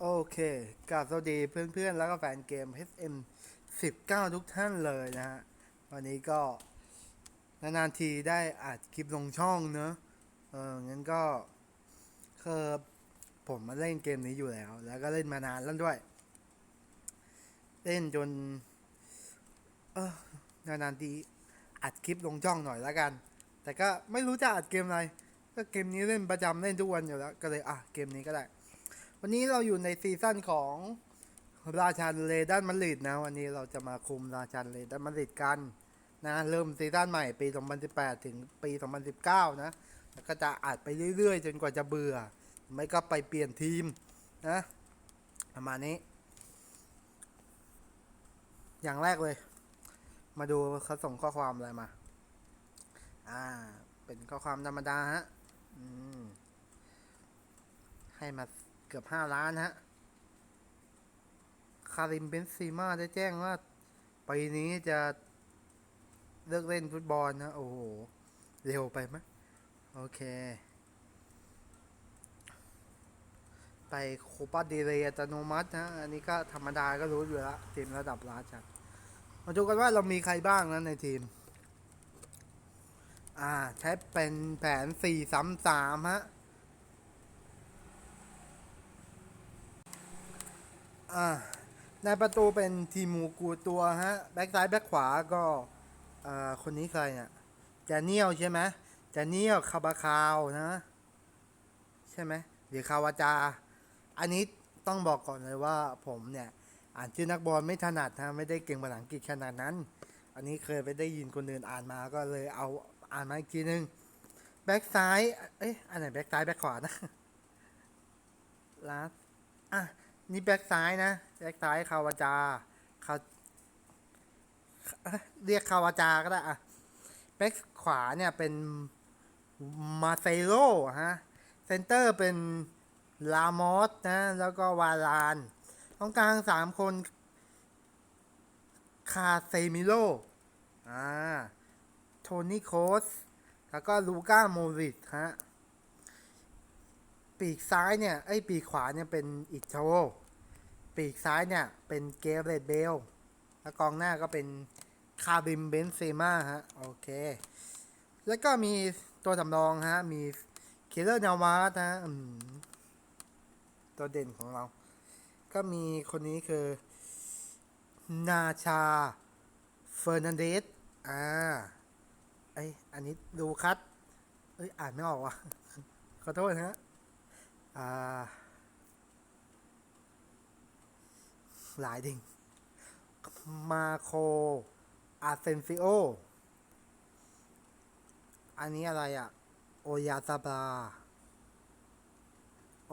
โอเคกราบสวัสดีเพื่อนๆ แล้วก็แฟนเกม SM 19 ทุกท่านเลยนะฮะ วันนี้ก็ นานๆทีได้อัดคลิปลงช่องเนอะเออ งั้นก็คือผมมาเล่นเกมนี้อยู่แล้ว แล้วก็เล่นมานานแล้วด้วย เล่นจน เออนานๆทีอัดคลิปลงช่องหน่อยแล้วกัน แต่ก็ไม่รู้จะอัดเกมอะไร ก็เกมนี้เล่นประจำเล่นทุกวันอยู่แล้ว ก็เลยอะเกมนี้ก็ได้ วันนี้เราอยู่ในซีซั่นของราชันเลดันมาริดนะ วันนี้เราจะมาคุมราชันเลดันมาริดกันนะ เริ่มซีซั่นใหม่ปี 2018 ถึงปี 2019 นะแล้วก็จะอัดไปเรื่อยๆ จนกว่าจะเบื่อ ไม่ก็ไปเปลี่ยนทีมนะประมาณนี้ อย่างแรกเลย มาดูเขาส่งข้อความอะไรมา อ่า เป็นข้อความธรรมดาฮะให้มา เกือบห้าล้านฮะ คาริมเบนซีมาได้แจ้งว่าปีนี้จะเลิกเล่นฟุตบอลนะ โอ้โห เร็วไปไหมโอเค ไปโคปาเดเรยอัตโนมัตินะ อันนี้ก็ธรรมดาก็รู้อยู่แล้วทีมระดับราชันมาดูกันว่าเรามีใครบ้างนะในทีม อ่า ใช้เป็นแผนสี่สามสามฮะ อ่าในประตูเป็นทีมูกูตัวฮะ แบ็กซ้ายแบ็กขวาก็อ่าคนนี้ใครเนี่ยจาเนียลใช่ไหมจาเนียลคาบาคาวนะ ใช่ไหมหรือคาวาจา อันนี้ต้องบอกก่อนเลยว่าผมเนี่ย อ่านชื่อนักบอลไม่ถนัดนะไม่ได้เก่งภาษาอังกฤษขนาดนั้น อันนี้เคยไปได้ยินคนอื่นอ่านมาก็เลยเอาอ่านมาอีกทีนึงแบ็กซ้าย เอ๊ะอันไหนแบ็กซ้ายแบ็กขวานะลาสอะ นี่แบ็กซ้ายนะแบ็กซ้ายคาวาจาเขาเอ้ยเรียกคาวาจาก็ได้อะแบ็กขวาเนี่ยเป็นมาเซโลฮะเซนเตอร์เป็นลามอสนะ แล้วก็วาลานตรงกลางสามคน คาเซมิโลอ่า โทนี่โคส แล้วก็ลูก้าโมริตฮะ ปีกซ้ายเนี่ยไอ้ปีกขวาเนี่ยเป็นอิชโวปีกซ้ายเนี่ยเป็นเกเรตเบลแล้วกองหน้าก็เป็นคาบิมเบนเซมาฮะโอเค แล้วก็มีตัวสำรองฮะ มีเคเลอร์นาวาสฮะตัวเด่นของเรา ก็มีคนนี้คือ นาชา เฟอร์นันเดสอ่าไออันนี้ดูคัดเอ้ย อ่านไม่ออกว่ะ ขอโทษนะฮะ หลายดิ่งมาโคอาเซนซิโอ อันนี้อะไรอะ โอยาซาบา โอ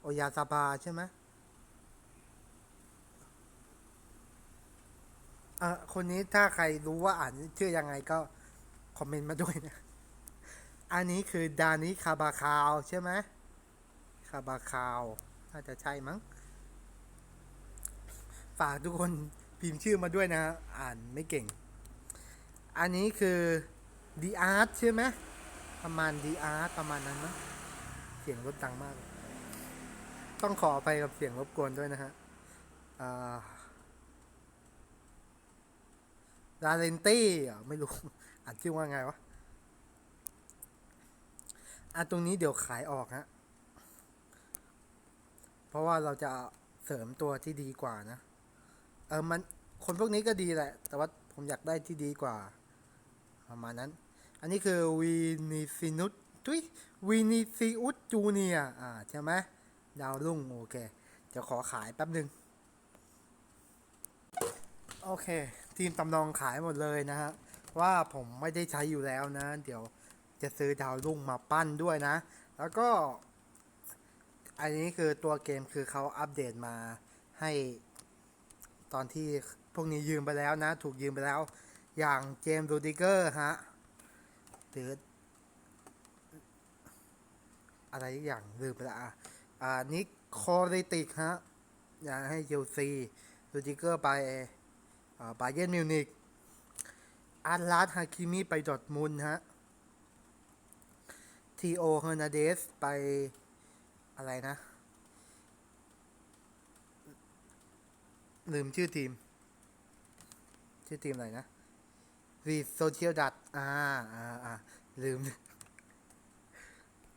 โอยาซาบาใช่ไหมอะคนนี้ถ้าใครรู้ว่าอ่านชื่อยังไงก็ คอมเมนต์มาด้วยนะ อันนี้คือดานิคาบาคาวใช่ไหม คาบาคาว น่าจะใช่มั้ง ฝากทุกคนพิมพ์ชื่อมาด้วยนะ อ่านไม่เก่ง อันนี้คือดีอาร์ตใช่ไหมประมาณดีอาร์ตประมาณนั้นมั้งเสียงรถดังมาก ต้องขอไปกับเสียงรบกวนด้วยนะฮะอ่าดาเรนตี้ไม่รู้อ่านชื่อว่าไงวะอะตรงนี้เดี๋ยวขายออกฮะ เพราะว่าเราจะเสริมตัวที่ดีกว่านะ เออมันคนพวกนี้ก็ดีแหละ แต่ว่าผมอยากได้ที่ดีกว่า ประมาณนั้น อันนี้คือวีนิซินุสทุยวีนิซิอุสจูเนียอ่าใช่ไหมดาวรุ่งโอเค จะขอขายแป๊บหนึ่งโอเค ทีมตำนองขายหมดเลยนะฮะว่าผมไม่ได้ใช้อยู่แล้วนะ เดี๋ยวจะซื้อดาวรุ่งมาปั้นด้วยนะ แล้วก็ อันนี้คือตัวเกมคือเขาอัปเดตมาให้ตอนที่พวกนี้ยืมไปแล้วนะ ถูกยืมไปแล้ว อย่างเจมส์โรดิเกอร์ฮะหรืออะไรอย่างลืมไปละอ่านิโคลิติกฮะอยากให้เชลซีโรดิเกอร์ไปอ่าบาเยนมิวนิกอาร์ลาสฮาคิมิไปดอทมุนฮะทีโอเฮอร์นาเดสไปะไรนะ ลืมชื่อทีม ชื่อทีมอะไรนะรีโซเชียลดัตอ่าอ่าอ่าลืม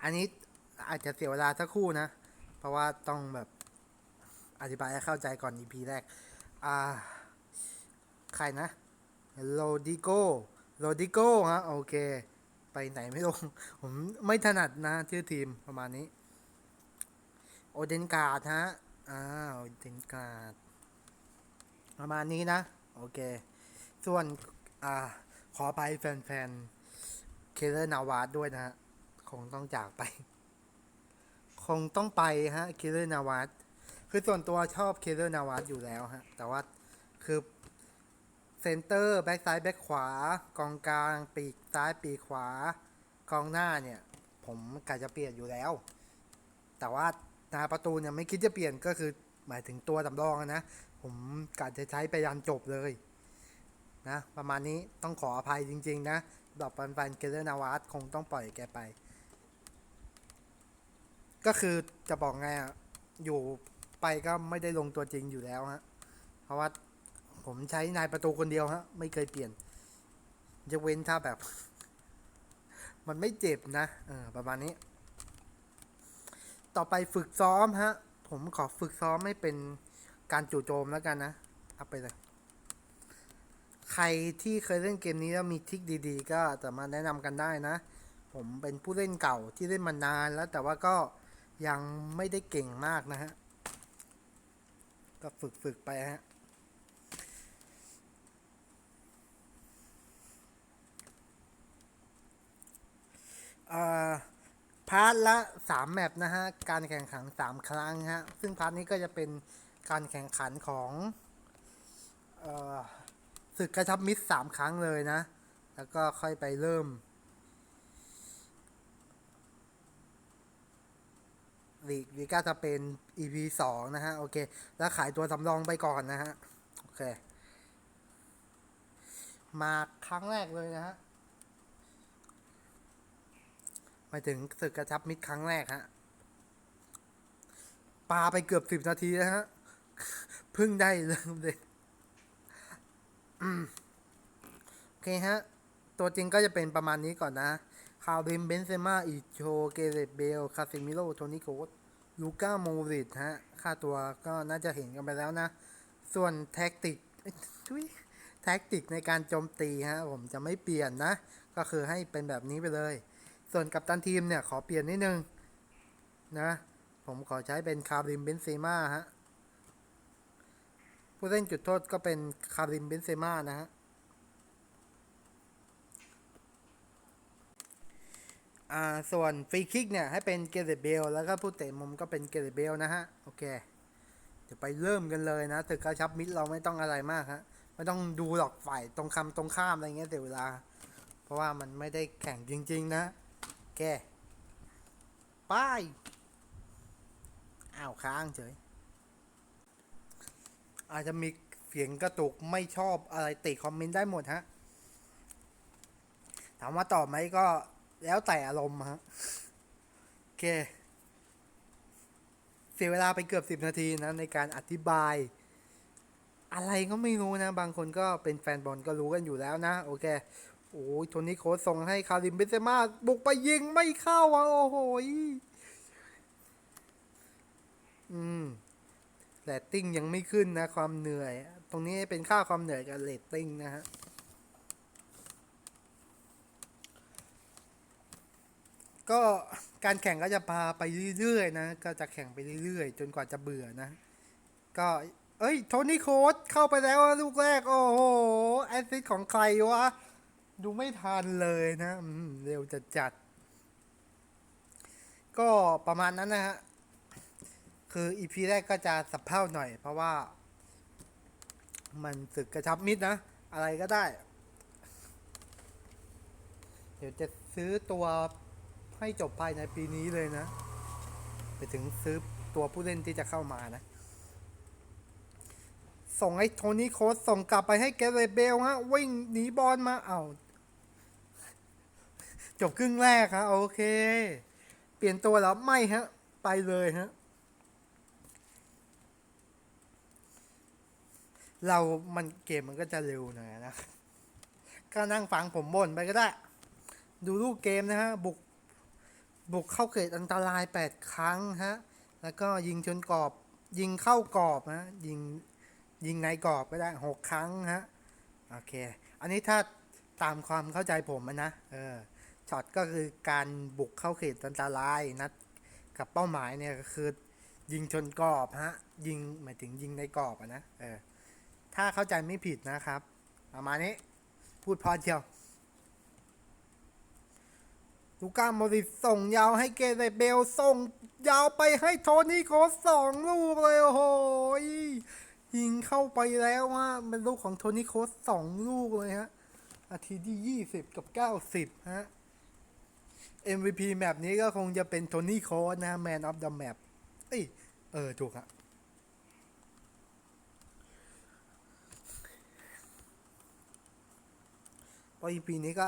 อันนี้อาจจะเสียเวลาสักคู่นะ เพราะว่าต้องแบบอธิบายให้เข้าใจก่อนอีพีแรก อ่า ใครนะโรดิโกโรดิโกฮะ โอเค ไปไหนไม่ลง ผมไม่ถนัดนะชื่อทีมประมาณนี้ โอเดนการ์ดฮะอ่าโอเดนการ์ดประมาณนี้นะ โอเค ส่วน อ่า ขอไปแฟนๆ เคเลอร์นาวาดด้วยนะฮะ คงต้องจากไป คงต้องไปฮะ เคเลอร์นาวาดคือส่วนตัวชอบเคเลอร์นาวาดอยู่แล้วฮะ แต่ว่า คือเซนเตอร์ แบ็กซ้าย แบ็กขวา กองกลาง ปีกซ้าย ปีกขวา กองหน้าเนี่ย ผมกะจะเปลี่ยนอยู่แล้ว แต่ว่า นาประตูเนี่ยไม่คิดจะเปลี่ยนก็คือหมายถึงตัวสำรองนะ ผมกะจะใช้ไปยันจบเลยนะประมาณนี้ต้องขออภัยจริง ๆ นะดอกปันปันเกเลอร์นาวาสคงต้องปล่อยแกไป ก็คือจะบอกไงอะอยู่ไปก็ไม่ได้ลงตัวจริงอยู่แล้วฮะเพราะว่าผมใช้นายประตูคนเดียวฮะไม่เคยเปลี่ยนจะเว้นถ้าแบบ มันไม่เจ็บนะเออประมาณนี้ ต่อไปฝึกซ้อมฮะ ผมขอฝึกซ้อมไม่เป็นการจู่โจมแล้วกันนะ เอาไปเลย ใครที่เคยเล่นเกมนี้แล้วมีทริคดีๆ ก็สามารถแนะนำกันได้นะ ผมเป็นผู้เล่นเก่าที่เล่นมานานแล้ว แต่ว่าก็ยังไม่ได้เก่งมากนะฮะ ก็ฝึกฝึกๆไปฮะ เอ่อ พาร์ทละสามแมปนะฮะ การแข่งขันสามครั้งฮะ ซึ่งพาร์ทนี้ก็จะเป็นการแข่งขันของออศึกกระชับมิตรสามครั้งเลยนะ แล้วก็ค่อยไปเริ่มลีกลีก้าจะเป็น EP สองนะฮะ โอเค แล้วขายตัวสำรองไปก่อนนะฮะ โอเค มาครั้งแรกเลยนะฮะ หมายถึงศึกกระชับมิตรครั้งแรกฮะปาไปเกือบสิบนาทีแล้วฮะเพิ่งได้เริ่มเลยโอเคฮะ ตัวจริงก็จะเป็นประมาณนี้ก่อนนะคาริมเบนเซม่าอิโชเกเรตเบล คาซิมิโลโทนิโกสลูก้าโมริตฮะ ค่าตัวก็น่าจะเห็นกันไปแล้วนะ ส่วนแท็กติกทุยแท็กติกในการโจมตีฮะ ผมจะไม่เปลี่ยนนะ ก็คือให้เป็นแบบนี้ไปเลย ส่วนกัปตันทีมเนี่ยขอเปลี่ยนนิดนึงนะผมขอใช้เป็นคาริมเบนเซม่าฮะผู้เล่นจุดโทษก็เป็นคาริมเบนเซม่านะฮะอ่าส่วนฟรีคิกเนี่ยให้เป็นเกเรตเบลแล้วก็ผู้เตะมุมก็เป็นเกเรตเบลนะฮะ โอเค เดี๋ยวไปเริ่มกันเลยนะตึกกระชับมิตรเราไม่ต้องอะไรมากฮะไม่ต้องดูหรอกฝ่ายตรงคำตรงข้ามอะไรเงี้ยเสียเวลา เพราะว่ามันไม่ได้แข่งจริง ๆ นะ โอเคป้ายอ้าวค้างเฉย อาจจะมีเสียงกระตุกไม่ชอบอะไรติคอมเมนต์ได้หมดฮะ ถามว่าตอบไหมก็แล้วแต่อารมณ์ฮะโอเค เสียเวลาไปเกือบสิบนาทีนะ ในการอธิบาย อะไรก็ไม่รู้นะ บางคนก็เป็นแฟนบอลก็รู้กันอยู่แล้วนะ โอเค โอ้ยโทนี่โค้ดส่งให้คาริมเบนเซม่าบุกไปยิงไม่เข้าอะโอ้โหยอืมเรตติ้งยังไม่ขึ้นนะ ความเหนื่อย ตรงนี้เป็นค่าความเหนื่อยกับเรตติ้งนะฮะก็การแข่งก็จะพาไปเรื่อยๆนะ ก็จะแข่งไปเรื่อยๆ จนกว่าจะเบื่อนะ ก็ เอ้ย โทนี่โค้ดเข้าไปแล้วลูกแรก โอ้โห แอสซิสต์ของใครวะ ดูไม่ทันเลยนะเร็วจัดจัด ก็ประมาณนั้นนะฮะ คืออีพีแรกก็จะสับเพร่าหน่อย เพราะว่า มันศึกกระชับมิตรนะ อะไรก็ได้ เดี๋ยวจะซื้อตัวให้จบภายในปีนี้เลยนะ ไปถึงซื้อตัวผู้เล่นที่จะเข้ามานะ ส่งให้โทนี่โค้ดส่งกลับไปให้แกเรเบลฮะ วิ่งหนีบอลมาเอา้าจบครึ่งแรกฮะโอเค เปลี่ยนตัวแล้วไม่ฮะ ไปเลยฮะ เรามันเกมมันก็จะเร็วหน่อยนะก็นั่งฟังผมบ่นไปก็ได้ ดูรูปเกมนะฮะ บุก บุกเข้าเขตอันตราย 8 ครั้งฮะ แล้วก็ยิงชนกรอบ ยิงเข้ากรอบนะยิง ยิงในกรอบก็ได้6ครั้งฮะโอเค อันนี้ถ้าตามความเข้าใจผมนะเออช็อตก็คือการบุกเข้าเขตอันตรายนัดกับเป้าหมายเนี่ยก็คือ ยิงชนกรอบฮะยิงหมายถึงยิงในกรอบอะนะเออถ้าเข้าใจไม่ผิดนะครับประมาณนี้พูดพอเชียวลูก้าโมริสส่งยาวให้เกเรเบลส่งยาวไปให้โทนี่โคสสองลูกเลยโอ้โห ยิงเข้าไปแล้วว่าเป็นลูกของโทนี่โคสสองลูกเลยฮะนาทีที่ยี่สิบกับเก้าสิบฮะ MVP แมปนี้ก็คงจะเป็นโทนี่โคสนะ Man of the Map เอ้ย เออ ถูกอะพราะ EP นี้ก็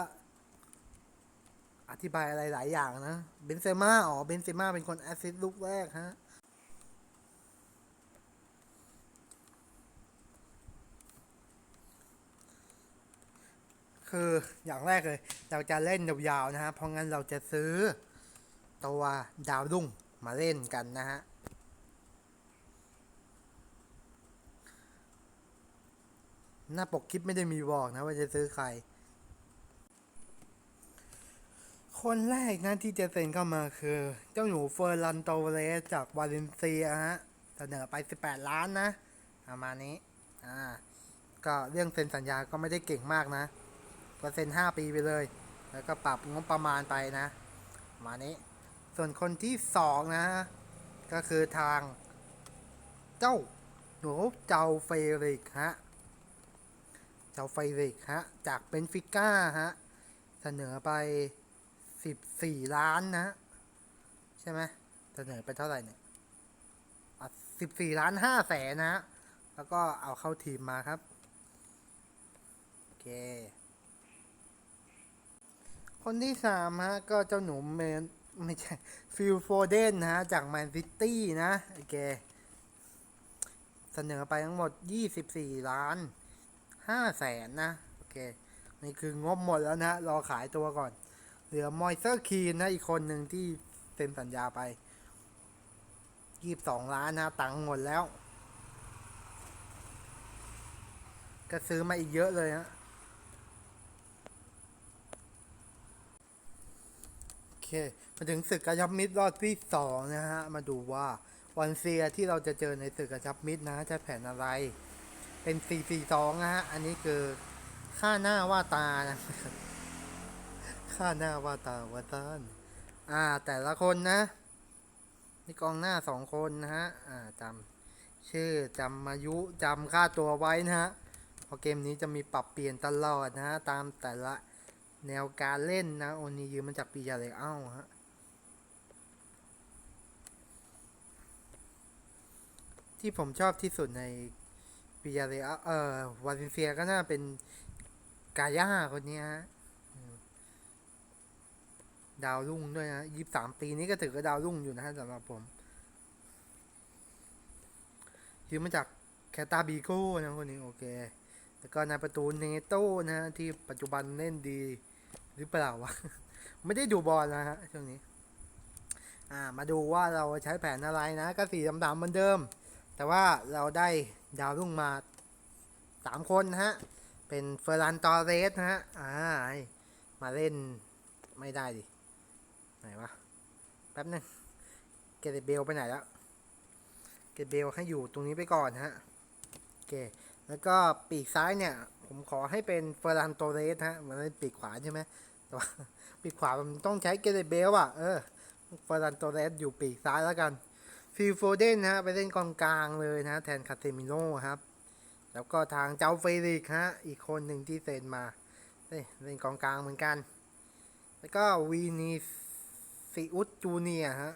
อธิบายอะไรหลายอย่างนะ เบนเซม่า อ๋อ เบนเซม่าเป็นคนแอสซิสต์ลูกแรกฮะ คืออย่างแรกเลย เราจะเล่นยาวๆนะฮะ เพราะงั้นเราจะซื้อ ตัวดาวรุ่งมาเล่นกันนะฮะหน้าปกคลิปไม่ได้มีบอกนะว่าจะซื้อใคร คนแรกนะที่จะเซ็นเข้ามาคือ เจ้าหนูเฟอร์ลันโตเรสจากวาเลนเซียฮะเสนอไป 18 ล้านนะประมาณนี้ อ่า ก็เรื่องเซ็นสัญญาก็ไม่ได้เก่งมากนะ ก็เซ็นต์5ปีไปเลย แล้วก็ปรับงบประมาณไปนะ มานี้ ส่วนคนที่สองนะ ก็คือทาง เจ้าหนูเจ้าเฟริกฮะ เจ้าไฟริกฮะ จากเบนฟิก้าฮะ เสนอไป 14 ล้านนะ ใช่ไหมเสนอไปเท่าไหร่เนี่ยอะ14ล้าน5แสนนะ แล้วก็เอาเข้าทีมมาครับ โอเค คนที่สามฮะ ก็เจ้าหนูเมนไม่ใช่ฟิลโฟเดนนะฮะ จากแมนซิตี้นะโอเคเสนอไปทั้งหมด 24 ล้านห้าแสนนะ โอเค นี่คืองบหมดแล้วนะ รอขายตัวก่อน เหลือมอยเซอร์คีนนะ อีกคนหนึ่งที่เซ็นสัญญาไปยี่สิบสองล้านนะ ตังค์หมดแล้ว ก็ซื้อมาอีกเยอะเลยฮะ โอ เค มาถึงศึกกระชับมิตรรอบที่สองนะฮะ มาดูว่าวันเซียที่เราจะเจอในศึกกระชับมิตรนะจะแผนอะไร เป็น 442 นะฮะ อันนี้คือค่าหน้าว่าตานะค่าหน้าว่าตาว่าตานอ่า แต่ละคนนะนี่กองหน้าสองคนนะฮะ อ่าจำชื่อจำอายุจำค่าตัวไว้นะฮะพราะเกมนี้จะมีปรับเปลี่ยนตลอดนะฮะ ตามแต่ละ แนวการเล่นนะโอนี้ยืมมาจากปียาเลยเอ้าฮะที่ผมชอบที่สุดในปิยาเรอัลเอ่อวาเลนเซียก็น่าเป็นกาย่าคนนี้ฮะดาวรุ่งด้วยนะยี่สามปีนี้ก็ถือว่าดาวรุ่งอยู่นะฮะสำหรับผมยืมมาจากแคตาบีโก้นะคนนี้โอเค แล้วก็ในประตูเนโต้นะฮะที่ปัจจุบันเล่นดี หรือเปล่าวะ ไม่ได้ดูบอลนะฮะช่วงนี้ อ่ามาดูว่าเราใช้แผนอะไรนะ ก็สีดำๆเหมือนเดิม แต่ว่าเราได้ดาวรุ่งมาสามคนนะฮะ เป็นเฟอร์รันตอเรสนะฮะ อ่า มาเล่นไม่ได้ดิ ไหนวะ แป๊บนึง เกเรเบลไปไหนแล้ว เกเรเบลให้อยู่ตรงนี้ไปก่อนฮะ โอเค แล้วก็ปีกซ้ายเนี่ย ผมขอให้เป็นเฟอร์รันโตเรสฮะมันเป็นปีกขวาใช่ไหมแต่ว่าปีกขวามันต้องใช้เกเรเบลอะเออเฟอร์รันโตเรสอยู่ปีกซ้ายแล้วกันฟิลโฟเดนฮะไปเล่นกองกลางเลยนะแทนคาเซมิโน่ครับ แล้วก็ทางเจ้าเฟริกฮะอีกคนหนึ่งที่เซ็นมาเอ้ยเล่นกองกลางเหมือนกัน แล้วก็วีนีซิอุสจูเนียฮะ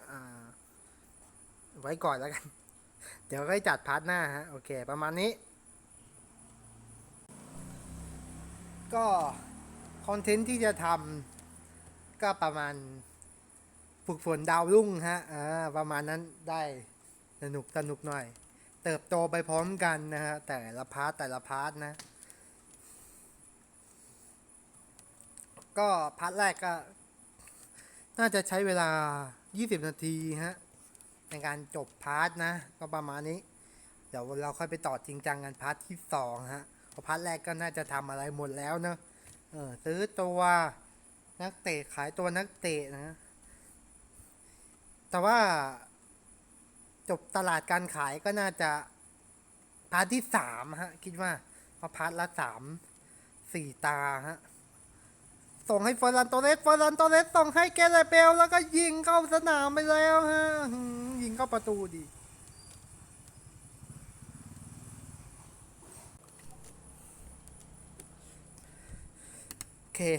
ไว้ก่อนแล้วกัน เดี๋ยวก็จัดพาร์ทหน้าฮะ โอเค ประมาณนี้ ก็คอนเทนต์ที่จะทำก็ประมาณฝึกฝนดาวรุ่งฮะอ่าประมาณนั้นได้สนุกสนุกหน่อย เติบโตไปพร้อมกันนะฮะแต่ละพาร์ทแต่ละพาร์ทนะ ก็พาร์ทแรกก็ น่าจะใช้เวลา 20 นาทีฮะในการจบพาร์ทนะ ก็ประมาณนี้ เดี๋ยวเราค่อยไปต่อจริงจังกันพาร์ทที่สองฮะ พราะพาร์ทแรกก็น่าจะทำอะไรหมดแล้วเนอะเออซื้อตัวนักเตะขายตัวนักเตะนะ แต่ว่าจบตลาดการขายก็น่าจะพาร์ทที่สามฮะ คิดว่าเพราะพาร์ทละสามสี่ตาฮะ ส่งให้ฟอร์นันโตเรสฟอร์นันโตเรสส่งให้แกเรเบลแล้วก็ยิงเข้าสนามไปแล้วฮะยิงเข้าประตูดี เค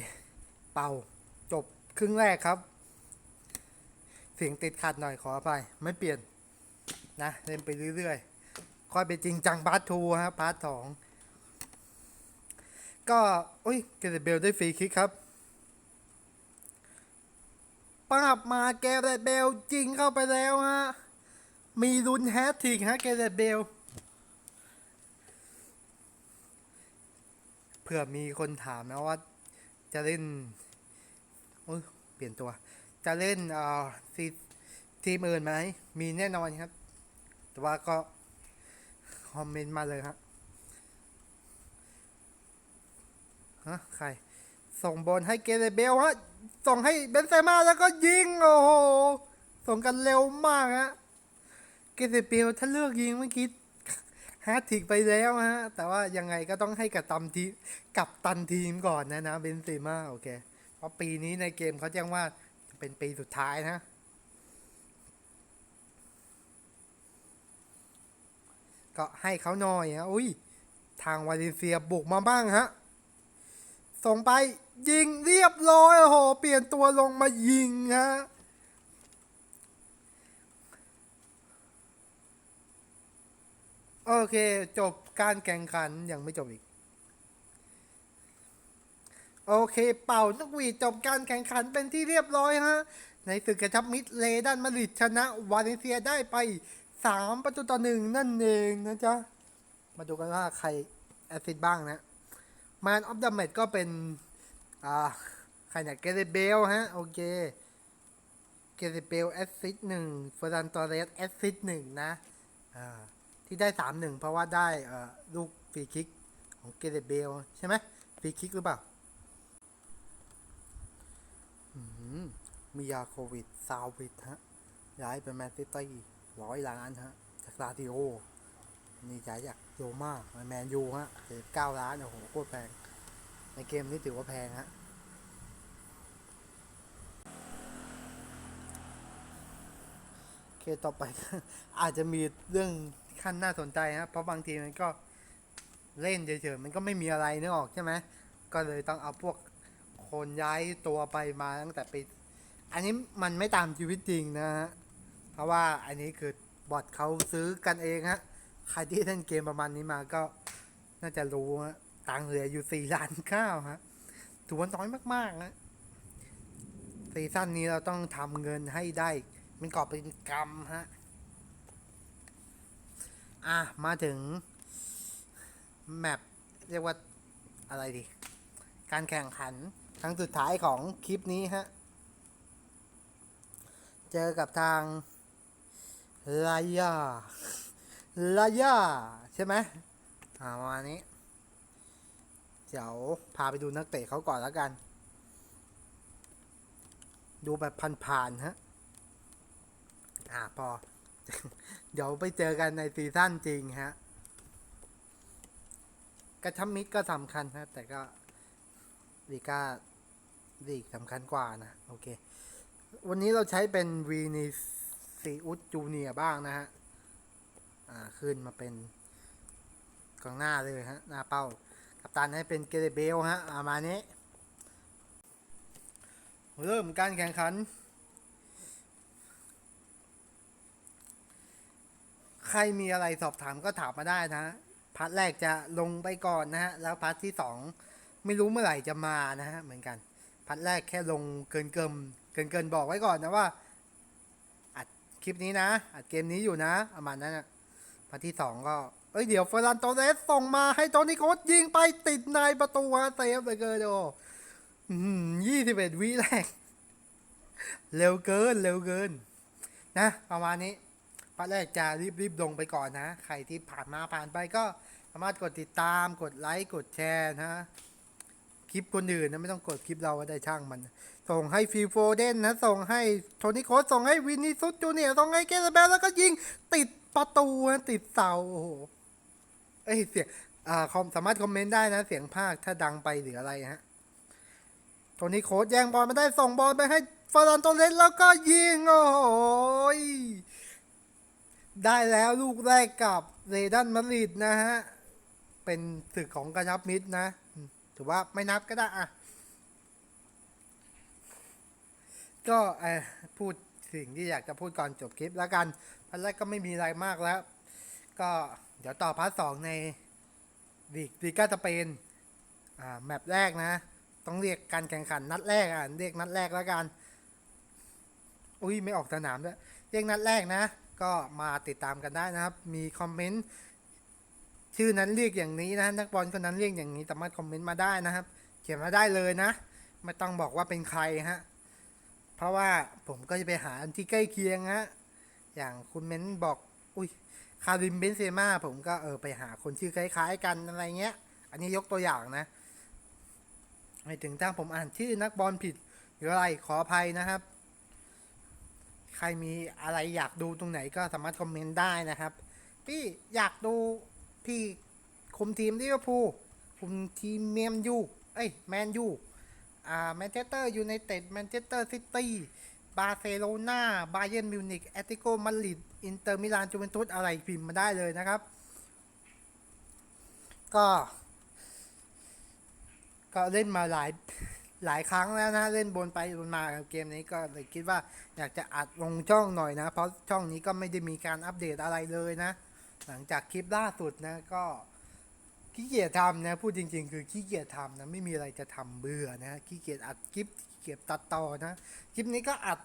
เป่าจบครึ่งแรกครับ เสียงติดขัดหน่อยขออภัยไม่เปลี่ยนนะเล่นไปเรื่อยๆ ค่อยไปจริงจังพาร์ททูฮะพาร์ทสองก็อุ้ยเกเรเบลได้ฟรีคิกครับปราบมาเกเรเบลจริงเข้าไปแล้วฮะ มีลุ้นแฮตทิกฮะเกเรเบลเผื่อมีคนถามนะว่า จะเล่นโอ้ยเปลี่ยนตัว จะเล่นเอ่อซีทีมอื่นไหมมีแน่นอนครับ แต่ว่าก็คอมเมนต์มาเลยครับฮะใคร ส่งบอลให้เกเรเบลฮะส่งให้เบนเซม่าแล้วก็ยิงโอ้โหส่งกันเร็วมากฮะเกเรเบลถ้าเลือกยิงเมื่อกี้ ฮาทิกไปแล้วฮะ แต่ว่ายังไงก็ต้องให้กับตำทีกับตันทีมก่อนนะนะเบนเซม่าโอเค เพราะปีนี้ในเกมเขาแจ้งว่าเป็นปีสุดท้ายนะก็ให้เขาหน่อยฮะ อุ้ย ทางวาเลนเซียบุกมาบ้างฮะ ส่งไปยิงเรียบร้อยโอ้โห เปลี่ยนตัวลงมายิงฮะ โอเค จบการแข่งขันยังไม่จบอีก โอเค เป่านกหวีดจบการแข่งขันเป็นที่เรียบร้อยฮะ ในศึกกระชับมิตรเลดันมาดริดชนะวาเลนเซียได้ไป3ประตูต่อหนึ่งนั่นเองนะจ๊ะ มาดูกันว่าใครแอสซิดบ้างนะแมนออฟเดอะแมตก็เป็น อ่า ใครเนี่ยเกเรเบลฮะ โอเค เกเรเบลแอสซิดหนึ่งฟอร์นันโตเรสแอสซิดหนึ่งนะ อ่า ที่ได้สามหนึ่งเพราะว่าได้เอ่อลูกฟรีคิกของเกเรเบลใช่ไหมฟรีคิกหรือเปล่าอืมมียาโควิด ซาวิดฮะ ย้ายไปแมนซิตี้ร้อยล้านฮะ จากลาติโอ นี่ย้ายจากโรม่ามาแมนยูฮะเจ็ดเก้าล้าน โอ้โห โคตรแพง ในเกมนี้ถือว่าแพงฮะ โอ เคต่อไป อาจจะมีเรื่องขั้นน่าสนใจฮะเพราะบางทีมันก็เล่นเฉยๆมันก็ไม่มีอะไรนึกออกใช่ไหมก็เลยต้องเอาพวกคนย้ายตัวไปมาตั้งแต่ปีอันนี้มันไม่ตามชีวิตจริงนะฮะเพราะว่าอันนี้คือบอทเขาซื้อกันเองฮะใครที่เล่นเกมประมาณนี้มาก็น่าจะรู้ฮะตังเหลืออยู่สี่ล้านข้าวฮะถือว่าน้อยมากๆนะซีซั่นนี้เราต้องทำเงินให้ได้ เป็นกอบเป็นกำฮะ อะ มาถึง แมปเรียกว่าอะไรดี การแข่งขันครั้งสุดท้ายของคลิปนี้ฮะ เจอกับทางลายาลายาใช่ไหมอ่าประมาณนี้ เดี๋ยวพาไปดูนักเตะเขาก่อนแล้วกัน ดูแบบผ่านๆฮะ อ่าพอ เดี๋ยวไปเจอกันในซีซั่นจริงฮะกระชับมิตรก็สำคัญฮะแต่ก็ลีกาลีกสำคัญกว่านะ โอเค วันนี้เราใช้เป็นวีนิซีอุสจูเนียบ้างนะฮะ อ่า ขึ้นมาเป็นกองหน้าเลยฮะ หน้าเป้า กัปตันให้เป็นเกเรเบลฮะ อามานี้เริ่มการแข่งขัน ใครมีอะไรสอบถามก็ถามมาได้นะพาร์ทแรกจะลงไปก่อนนะฮะแล้วพาร์ทที่สองไม่รู้เมื่อไหร่จะมานะฮะเหมือนกันพาร์ทแรกแค่ลงเกินเกิมเกินเกินบอกไว้ก่อนนะว่าอัดคลิปนี้นะอัดเกมนี้อยู่นะประมาณนั้นนะมาที่สองก็เอ้ยเดี๋ยวเฟอร์นันโตเรสส่งมาให้โทนี่โคสยิงไปติดในประตูฮะเซฟเลยเกินโดยี่สิบเอ็ดวิแรก เร็วเกินเร็วเกิน นะ ประมาณนี้ ปัดแรกจะรีบรีบลงไปก่อนนะ ใครที่ผ่านมาผ่านไปก็สามารถกดติดตามกดไลค์กดแชร์นะคลิปคนอื่นนะไม่ต้องกดคลิปเราได้ช่างมัน ส่งให้ฟิลโฟเดนนะส่งให้โทนี่โคสส่งให้วินนี่ซุสจูเนียส่งให้เกสเบลแล้วก็ยิงติดประตูนะติดเสาโอ้โหเอ้ยเสียงอ่าคอมสามารถคอมเมนต์ได้นะเสียงภาคถ้าดังไปหรืออะไรฮะโทนี่โคสแย่งบอลมาได้ส่งบอลไปให้ฟอร์ลันโตเลสแล้วก็ยิงโอ้โหย ได้แล้วลูกแรกกับเรดันมาริดนะฮะ เป็นศึกของกระชับมิตรนะ ถือว่าไม่นับก็ได้อะก็เออพูดสิ่งที่อยากจะพูดก่อนจบคลิปแล้วกันพันแรกก็ไม่มีอะไรมากแล้ว ก็เดี๋ยวต่อพาร์ทสองในลีกลีกาสเปนอ่าแมปแรกนะ ต้องเรียกการแข่งขันนัดแรกอะเรียกนัดแรกแล้วกัน อุ้ยไม่ออกสนามด้วยเรียกนัดแรกนะ ก็มาติดตามกันได้นะครับ มีคอมเมนต์ชื่อนั้นเรียกอย่างนี้นะนักบอลคนนั้นเรียกอย่างนี้สามารถคอมเมนต์มาได้นะครับ เขียนมาได้เลยนะ ไม่ต้องบอกว่าเป็นใครฮะเพราะว่าผมก็จะไปหาอันที่ใกล้เคียงฮะอย่างคุณเม้นบอกอุ้ยคาริมเบนเซม่าผมก็เออไปหาคนชื่อคล้ายๆกันอะไรเงี้ย อันนี้ยกตัวอย่างนะไม่ถึงถ้าผมอ่านชื่อนักบอลผิดหรืออะไรขออภัยนะครับ ครมีอะไรอยากดูตรงไหนก็สามารถคอมเมนต์ได้นะครับ พี่อยากดูพี่คุมทีมลิเวอร์พูลคุมทีมเมมยูเอ้ยแมนยูอ่าแมนเชสเตอร์ยูไนเต็ดแมนเชสเตอร์ซิตี้บาร์เซโลนาบาเยิร์นมิวนิกแอตติโกมาดริดอินเตอร์มิลานจูเวนตุสอะไรพิมพ์มาได้เลยนะครับ ก็ ก็เล่นมาหลาย หลายครั้งแล้วนะเล่นบนไปบนมากับเกมนี้ก็เลยคิดว่าอยากจะอัดลงช่องหน่อยนะ เพราะช่องนี้ก็ไม่ได้มีการอัปเดตอะไรเลยนะ หลังจากคลิปล่าสุดนะก็ขี้เกียจทำนะพูดจริง ๆ คือขี้เกียจทำนะไม่มีอะไรจะทำเบื่อนะขี้เกียจอัดคลิปเกียจตัดต่อนะคลิปนี้ก็อัด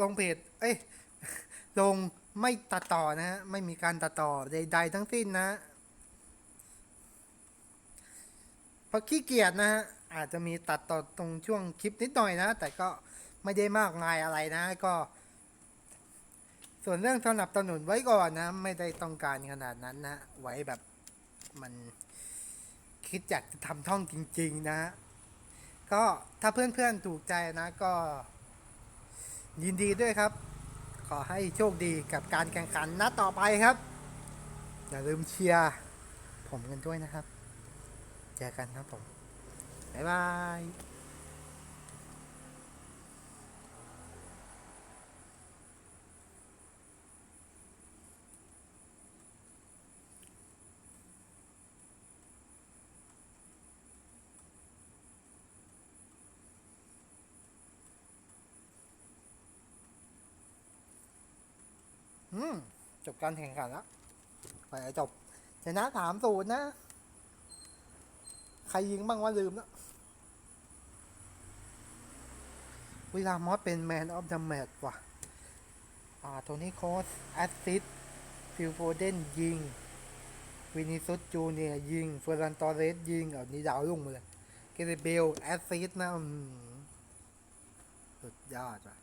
ลงเพจเอ้ยลงไม่ตัดต่อนะฮะไม่มีการตัดต่อใดๆทั้งสิ้นนะเพราะขี้เกียจนะฮะ อาจจะมีตัดต่อตรงช่วงคลิปนิดหน่อยนะ แต่ก็ไม่ได้มากมายอะไรนะ ก็ ส่วนเรื่องสนับสนุนไว้ก่อนนะ ไม่ได้ต้องการขนาดนั้นนะ ไว้แบบมันคิดอยากจะทำท่องจริง ๆ นะ ก็ถ้าเพื่อนๆถูกใจนะก็ ยินดีด้วยครับ ขอให้โชคดีกับการแข่งขันนัดต่อไปครับ อย่าลืมเชียร์ผมกันด้วยนะครับ เจอกันครับผม บ๊ายบายอืมจบการแข่งขันแล้วไปจบชนะสามศูนย์นะ ใครยิงบ้างว่าลืมแล้ววิลามอสเป็นแมนออฟเดอะแมตช์ว่ะ อ่า โทนี่โคสแอสซิสฟิลโฟเดนยิง วินิซุสจูเนียยิงเฟอร์รันตอเรสยิงเอานี่ดาวลุ่งมเลย เกเรเบล แอสซิสนะอุดยอดว่ะ